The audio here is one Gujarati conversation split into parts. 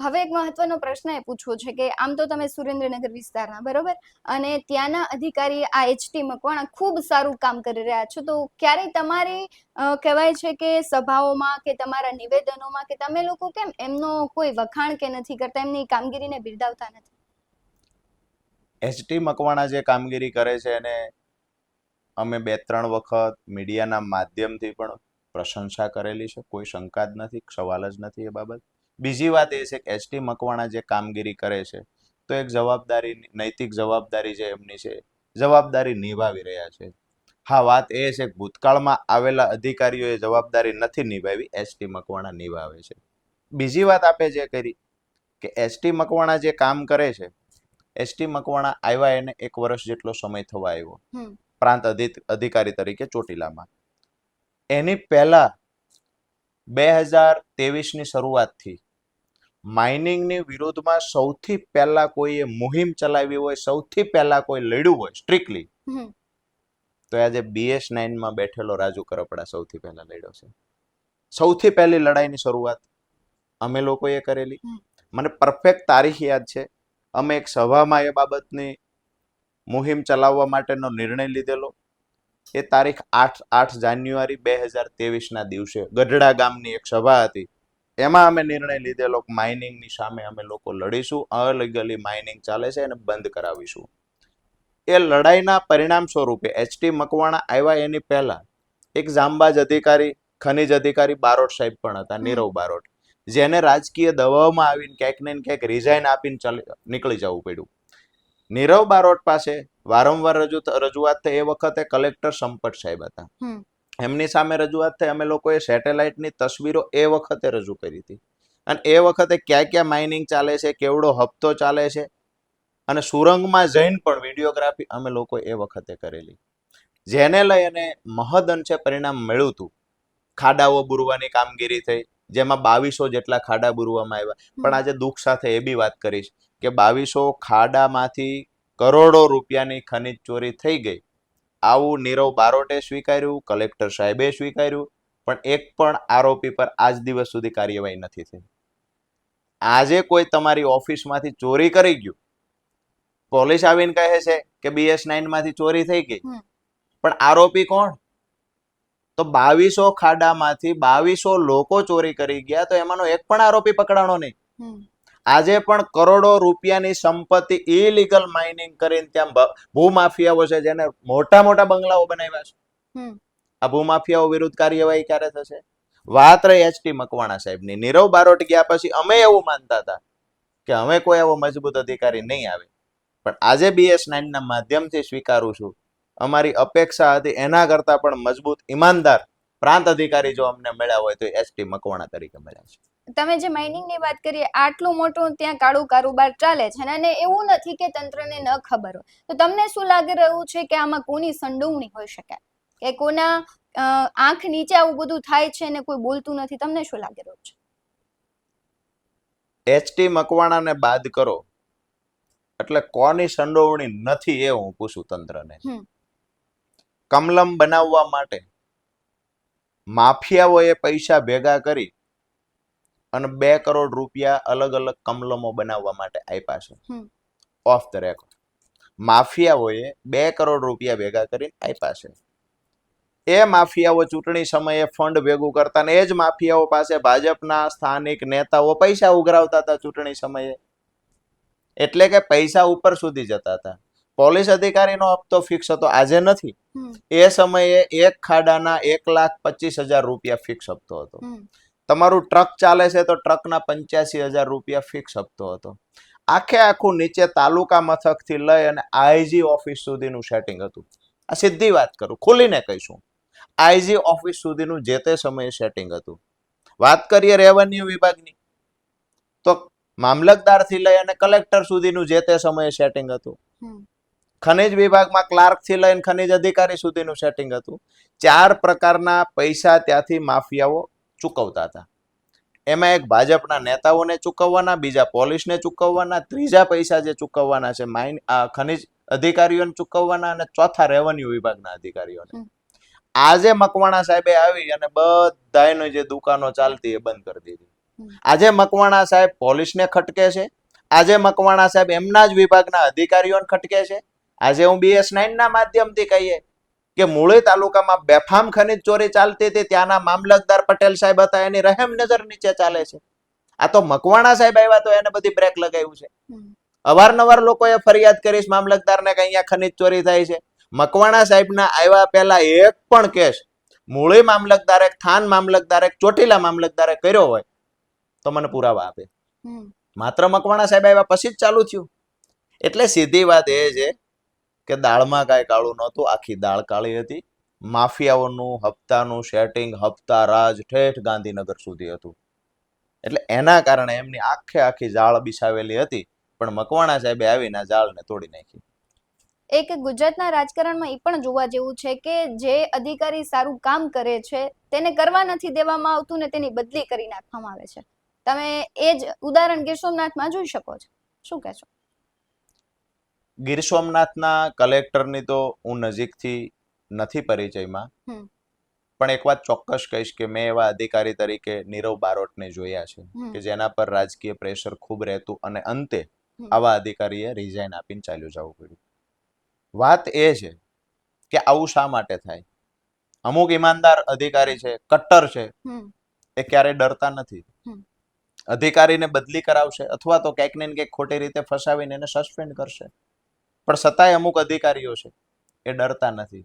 હવે એક મહત્વનો પ્રશ્ન એ પૂછવો છે કે આમ તો તમે સુરેન્દ્રનગર વિસ્તારના, બરોબર? અને ત્યાંના અધિકારી આ એચટી મકવાણા ખૂબ સારું કામ કરી રહ્યા છો. તો ક્યારેય તમારી કહેવાય છે કે સભાઓમાં કે તમારા નિવેદનોમાં કે તમે લોકો કેમ એમનો કોઈ વખાણ કે નથી કરતા? એમની કામગીરીને બિરદાવતા નથી? એચટી મકવાણા જે કામગીરી કરે છે એને અમે બે ત્રણ વખત મીડિયાના માધ્યમથી પણ પ્રશંસા કરેલી છે. કોઈ શંકા જ નથી, સવાલ જ નથી એ બાબત. બીજી વાત એ છે કે એચટી મકવાણા જે કામગીરી કરે છે તો એક જવાબદારી નૈતિક જવાબદારી જે એમની છે જવાબદારી નિભાવી રહ્યા છે. હા વાત એ છે કે ભૂતકાળમાં આવેલા અધિકારીઓએ જવાબદારી નથી નિભાવી એસટી મકવાણા નિભાવે છે. બીજી વાત આપે જે કરી કે એસટી મકવાણા જે કામ કરે છે એસટી મકવાણા આવ્યા એને એક વર્ષ જેટલો સમય થવા આવ્યો. પ્રાંત અધિ- અધિકારી તરીકે ચોટીલામાં. એની પહેલા બે હજારની શરૂઆતથી માઇનિંગની વિરોધમાં સૌથી પહેલા કોઈએ મુહિમ ચલાવી હોય સૌથી પહેલા કોઈ લડ્યું હોય સ્ટ્રિક્ટલી. તો આજે બીએસ નાઇનમાં બેઠેલો રાજુ કરપડા સૌથી પહેલા લડ્યો છે. સૌથી પહેલી લડાઈની શરૂઆત અમે લોકોએ કરેલી. મને પરફેક્ટ તારીખ યાદ છે. અમે એક સભામાં એ બાબતની મુહિમ ચલાવવા માટેનો નિર્ણય લીધેલો. એ તારીખ આઠ આઠ જાન્યુઆરી બે હજાર ના દિવસે ગઢડા ગામની એક સભા હતી. એમાં અમે નિર્ણય લીધેલો માઇનિંગની સામે અમે લોકો લડીશું અલીગલી માઇનિંગ ચાલે છે એને બંધ કરાવીશું. એ લડાઈના પરિણામ સ્વરૂપે એચટી મકવાણા આવ્યા એની પહેલા એક જાંબાજ અધિકારી ખનિજ અધિકારી બારોટ સાહેબ પણ હતા નીરવ બારોટ જેને રાજકીય દબાવમાં આવીને ક્યાંક ને ક્યાંક રિઝાઇન આપીને ચાલી નીકળી જવું પડ્યું. નીરવ બારોટ પાસે વારંવાર રજૂ રજૂઆત થઈ એ વખતે કલેક્ટર સંપટ સાહેબ હતા. એમની સામે રજૂઆત થઈ, અમે લોકોએ સેટેલાઇટની તસવીરો એ વખતે રજૂ કરી હતી. અને એ વખતે ક્યાં ક્યાં માઇનિંગ ચાલે છે, કેવડો હપ્તો ચાલે છે અને સુરંગમાં જઈને પણ વિડીયોગ્રાફી અમે લોકો એ વખતે કરેલી. જેને લઈ અને મહદ અંશે પરિણામ મળ્યું હતું. ખાડાઓ બુરવાની કામગીરી થઈ, જેમાં બાવીસો જેટલા ખાડા બુરવામાં આવ્યા. પણ આજે દુઃખ સાથે એ બી વાત કરીશ કે બાવીસો ખાડામાંથી કરોડો રૂપિયાની ખનિજ ચોરી થઈ ગઈ. આવું નીરવ બારોટે સ્વીકાર્યું કલેક્ટર સાહેબે સ્વીકાર્યું પણ એક પણ આરોપી પર આજ દિવસ સુધી કાર્યવાહી નથી થઈ. આજે કોઈ તમારી ઓફિસમાંથી ચોરી કરી ગયું? પોલીસ આવીને કહે છે કે બીએસ નાઇનમાંથી ચોરી થઈ ગઈ. પણ આરોપી કોણ? તો બાવીસો ખાડામાંથી બાવીસો લોકો ચોરી કરી ગયા તો એમાંનો એક પણ આરોપી પકડાણો નહીં. આજે પણ કરોડો રૂપિયાની સંપત્તિ ઇલીગલ માઇનિંગ કરીને ત્યાં ભૂમાફિયાઓ છે જેને મોટા મોટા બંગલાઓ બનાવ્યા છે. આ ભૂમાફિયાઓ વિરુદ્ધ કાર્યવાહી ક્યારે થશે? વાત રહી એચટી મકવાણા સાહેબની. નીરવ બારોટ ગયા પછી અમે એવું માનતા હતા કે અમે કોઈ એવો મજબૂત અધિકારી નહીં આવે. પણ આજે બીએસ નાઇનના માધ્યમથી સ્વીકારું છું. અમારી અપેક્ષા હતી એના કરતા પણ મજબૂત ઈમાનદાર પ્રાંત અધિકારી જો અમને મળ્યા હોય તો એચટી મકવાણા તરીકે મળ્યા છે. તમે જે માઇનિંગની વાત કરીએ આટલું મોટું ત્યાં કાળું કારોબાર ચાલે છે અને એવું નથી કે તંત્રને ન ખબર હોય. તો તમને શું લાગી રહ્યું છે કે આમાં કોની સંડોવણી હોઈ શકે? કે કોના આંખ નીચે આવું બધું થાય છે ને કોઈ બોલતું નથી? તમને શું લાગી રહ્યું છે? એચટી મકવાણાને બાદ કરો. એટલે કોની સંડોવણી નથી એ હું પૂછું તંત્રને. કમલમ બનાવવા માટે માફિયાઓએ પૈસા ભેગા કરી અને બે કરોડ રૂપિયા અલગ અલગ કમલમો બનાવવા માટે આપ્યા છે. ઓફ ધ રેકોર્ડ માફિયાઓએ બે કરોડ રૂપિયા ભેગા કરીને આપ્યા છે. એ માફિયાઓ ચૂંટણી સમયે ફંડ ભેગું કરતા ને એ જ માફિયાઓ પાસે ભાજપના સ્થાનિક નેતાઓ પૈસા ઉઘરાવતા હતા ચૂંટણી સમયે. એટલે કે પૈસા ઉપર સુધી જતા હતા. પોલીસ અધિકારીનો હપ્તો ફિક્સ હતો આજે નથી. એ સમયે એક ખાડાના એક લાખ પચીસ હજાર રૂપિયા ફિક્સ હપ્તો હતો. તમારું ટ્રક ચાલે છે તો ટ્રકના પંચ્યાસી હજાર રૂપિયા ફિક્સ હપ્તો હતો. આખે આખું નીચે તાલુકા મથકથી લઈ અને આઈજી ઓફિસ સુધીનું સેટિંગ હતું. આ સીધી વાત કરું ખુલીને કહીશું. આઈજી ઓફિસ સુધીનું જે તે સમયે સેટિંગ હતું. વાત કરીએ રેવન્યુ વિભાગની. તો મામલતદારથી લઈ અને કલેક્ટર સુધીનું જે તે સમયે સેટિંગ હતું. ખનિજ વિભાગમાં ક્લાર્કથી લઈને ખનિજ અધિકારી સુધીનું સેટિંગ હતું. ચાર પ્રકારના પૈસા ત્યાંથી માફિયાઓ ચૂકવતા હતા. એમાં એક ભાજપના નેતાઓને ચૂકવવાના બીજા પોલીસને ચૂકવવાના ત્રીજા પૈસા જે ચૂકવવાના છે માઇન ખનિજ અધિકારીઓને ચૂકવવાના અને ચોથા રેવન્યુ વિભાગના અધિકારીઓને. આજે મકવાણા સાહેબે આવી અને બધાની જે દુકાનો ચાલતી એ બંધ કરી દીધી. આજે મકવાણા સાહેબ પોલીસને ખટકે છે. આજે મકવાણા સાહેબ એમના જ વિભાગના અધિકારીઓને ખટકે છે. આજે હું બીએસ નાઇન ના માધ્યમથી કહીએ. કે મૂળે તાલુકામાં બેફામ ખનીજ ચોરી ચાલતી હતી ત્યાંના મામલતદાર પટેલ સાહેબ હતા એની રહેમ નજર નીચે ચાલે છે. આ તો મકવાણા સાહેબ આવ્યા તો એને બધી બ્રેક લગાવ્યું છે. અવારનવાર લોકોએ ફરિયાદ કરીશ મામલતદારને કે અહીંયા ખનીજ ચોરી થાય છે. મકવાણા સાહેબના આવ્યા પહેલા એક પણ કેસ મૂળી મામલતદારે થાન મામલતદારે ચોટીલા મામલતદારે કર્યો હોય તો મને પુરાવા આપે. માત્ર મકવાણા સાહેબ આવ્યા પછી જ ચાલુ થયું. એટલે સીધી વાત એ છે કે દાળમાં કાંઈ કાળું નહોતું, આખી દાળ કાળી હતી. માફિયાઓનું હપ્તાનું સેટિંગ હપ્તા, રાજ, ઠેઠ ગાંધીનગર સુધી હતું. એટલે એના કારણે એમની આખે આખી જાળ બિછાવેલી હતી, પણ મકવાણા સાહેબે આવીને જાળને તોડી નાખી. એક ગુજરાતના રાજકારણમાં એ પણ જોવા જેવું છે કે જે અધિકારી સારું કામ કરે છે, તેને કરવા નથી દેવામાં આવતું ને તેની બદલી કરી નાખવામાં આવે છે. તમે એ જ ઉદાહરણ ગીર સોમનાથમાં જોઈ શકો છો. શું કહેશો? ગીર સોમનાથના કલેક્ટરની તો હું નજીકથી નથી પરિચયમાં. પણ એક વાત ચોક્કસ કહીશ કે મેં એવા અધિકારી તરીકે નીરવ બારોટને જોયા છે કે જેના પર રાજકીય પ્રેશર ખૂબ રહેતું અને અંતે. આવા અધિકારીએ રિઝાઇન આપીને ચાલ્યું જવું પડ્યું. વાત એ છે કે આવું શા માટે થાય? અમુક ઈમાનદાર અધિકારી છે કટ્ટર છે એ ક્યારેય ડરતા નથી. અધિકારીને બદલી કરાવશે અથવા તો ક્યાંક ને ક્યાંક ખોટી રીતે ફસાવીને એને સસ્પેન્ડ કરશે. પણ છતાંય અમુક અધિકારીઓ છે એ ડરતા નથી.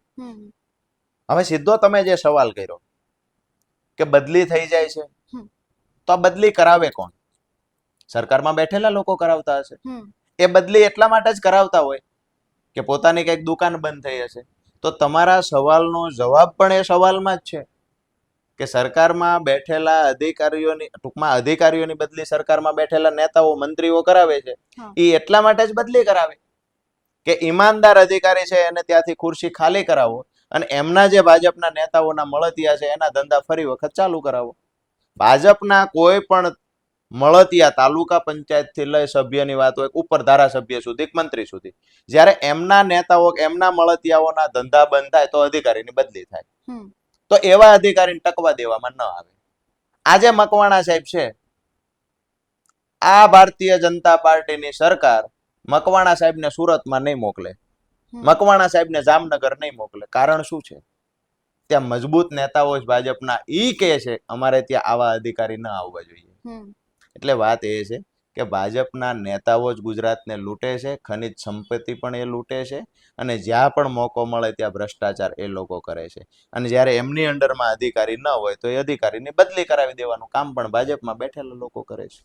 હવે સીધો તમે જે સવાલ કર્યો કે બદલી થઈ જાય છે તો આ બદલી કરાવે કોણ? સરકારમાં બેઠેલા લોકો કરાવતા હશે. એ બદલી એટલા માટે જ કરાવતા હોય કે પોતાની કંઈક દુકાન બંધ થઈ હશે. તો તમારા સવાલનો જવાબ પણ એ સવાલમાં જ છે કે સરકારમાં બેઠેલા અધિકારીઓની ટૂંકમાં અધિકારીઓની બદલી સરકારમાં બેઠેલા નેતાઓ મંત્રીઓ કરાવે છે. એ એટલા માટે જ બદલી કરાવે. કે ઈમાનદાર અધિકારી છે એને ત્યાંથી ખુરશી ખાલી કરાવો અને એમના જે ભાજપના નેતાઓના મળતિયા છે એના ધંધા ફરી વખત ચાલુ કરાવો. ભાજપના કોઈ પણ મળતિયા તાલુકા પંચાયતથી લઈ સભ્યની વાત હોય ઉપર ધારાસભ્ય સુધી મંત્રી સુધી જ્યારે એમના નેતાઓ એમના મળતિયાઓના ધંધા બંધ થાય તો અધિકારીની બદલી થાય. તો એવા અધિકારીને ટકવા દેવામાં ન આવે. આજે મકવાણા સાહેબ છે આ ભારતીય જનતા પાર્ટીની સરકાર મકવાણા સાહેબને સુરતમાં નહીં મોકલે. મકવાણા સાહેબને જામનગર નહીં મોકલે. કારણ શું છે? ત્યાં મજબૂત નેતાઓ જ ભાજપના ઈ કહે છે અમારે ત્યાં આવા અધિકારી ન આવવા જોઈએ. એટલે વાત એ છે કે ભાજપના નેતાઓ જ ગુજરાતને લૂંટે છે ખનિજ સંપત્તિ પણ એ લૂંટે છે અને જ્યાં પણ મોકો મળે ત્યાં ભ્રષ્ટાચાર એ લોકો કરે છે. અને જ્યારે એમની અંડરમાં અધિકારી ન હોય તો એ અધિકારીની બદલી કરાવી દેવાનું કામ પણ ભાજપમાં બેઠેલા લોકો કરે છે.